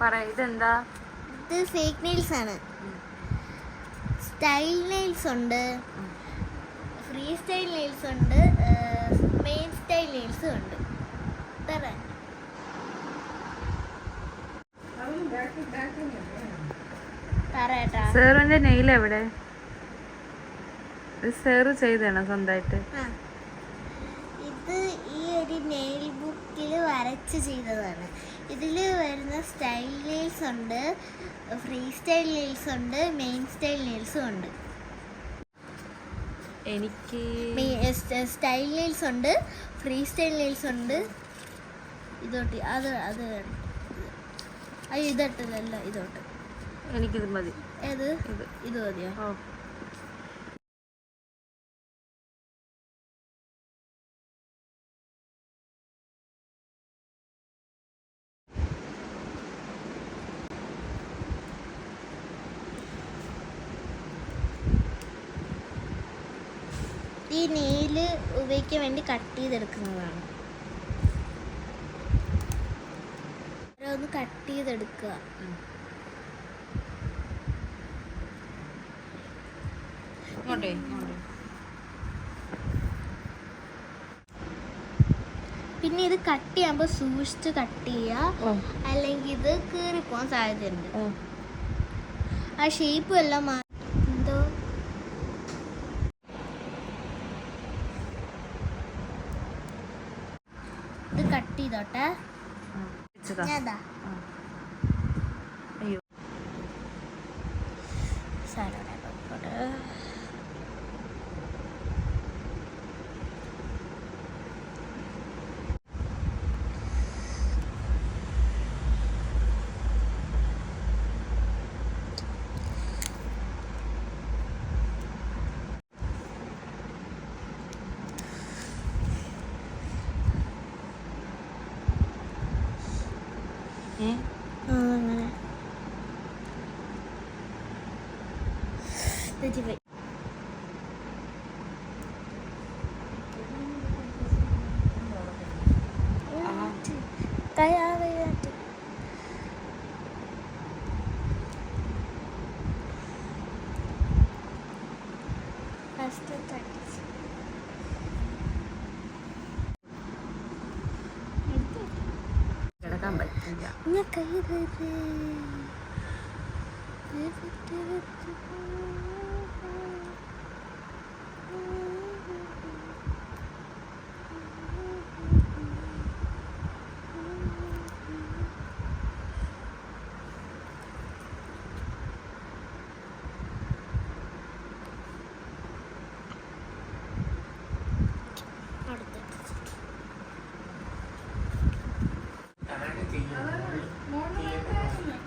പറ ഇതെന്താ? ഇത് ഫേക്ക് നെയിൽസ് ആണ്. സ്റ്റൈൽ നെയിൽസ് ഉണ്ട്. ഫ്രീ സ്റ്റൈൽ നെയിൽസ് ഉണ്ട്. മെയിൻ സ്റ്റൈൽ നെയിൽസും ഉണ്ട്. സേറിന്റെ നെയിൽ എവിടെ? സാറ് ചെയ്തതാണോ സ്വന്തമായിട്ട്. ഇത് ഈ ഒരു നെയിൽ ബുക്കിൽ വരച്ച് ചെയ്തതാണ്. ഇതിൽ വരുന്ന സ്റ്റൈൽ നെയിൽസ് ഉണ്ട് ഫ്രീ സ്റ്റൈൽ നെയിൽസ് ഉണ്ട് മെയിൻ സ്റ്റൈൽ നെയിൽസും ഉണ്ട്. എനിക്ക് സ്റ്റൈൽ നെയിൽസ് ഉണ്ട് ഫ്രീ സ്റ്റൈൽ നെയിൽസ് ഉണ്ട്. ഇതോട്ട് അത് അത് ഇതട്ടതല്ല ഇതോട്ട്. എനിക്കിത് മതി. ഏത്? ഇത്. ഇത് മതിയോ? ഈ നെയിൽ ഉപയോഗിക്കാൻ വേണ്ടി കട്ട് ചെയ്തെടുക്കുന്നതാണ്. ഒന്ന് കട്ട് ചെയ്തെടുക്കുക. പിന്നെ ഇത് കട്ട് ചെയ്യുമ്പോൾ സൂക്ഷിച്ച് കട്ട് ചെയ്യുക. അല്ലെങ്കിൽ ഇത് കീറിപ്പോകാൻ സാധ്യതയുണ്ട്. ആ. ഷേപ്പും എല്ലാം മാ എന്തോ ഇത് കട്ട് ചെയ്തോട്ടെ. ねうん。大丈夫ああ കിടക്കാൻ പറ്റില്ല. ഞാൻ കൈ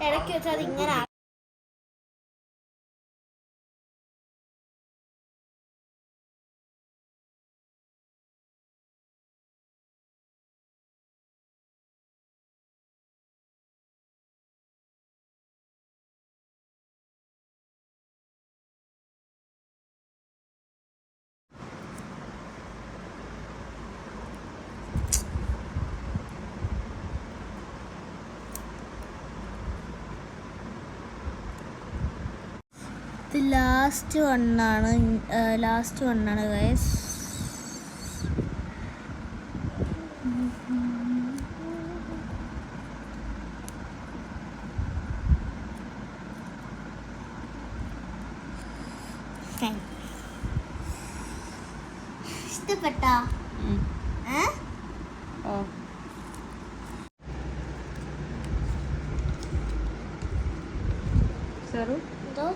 ഇടയ്ക്ക് വെച്ചാൽ അത് ഇങ്ങനെ ഇത് ലാസ്റ്റ് വണ്ണാണ് ലാസ്റ്റ് വണ്ണാണ് ഗൈസ് ഇഷ്ടപ്പെട്ടോ. ഓ. സെറു എന്തോ?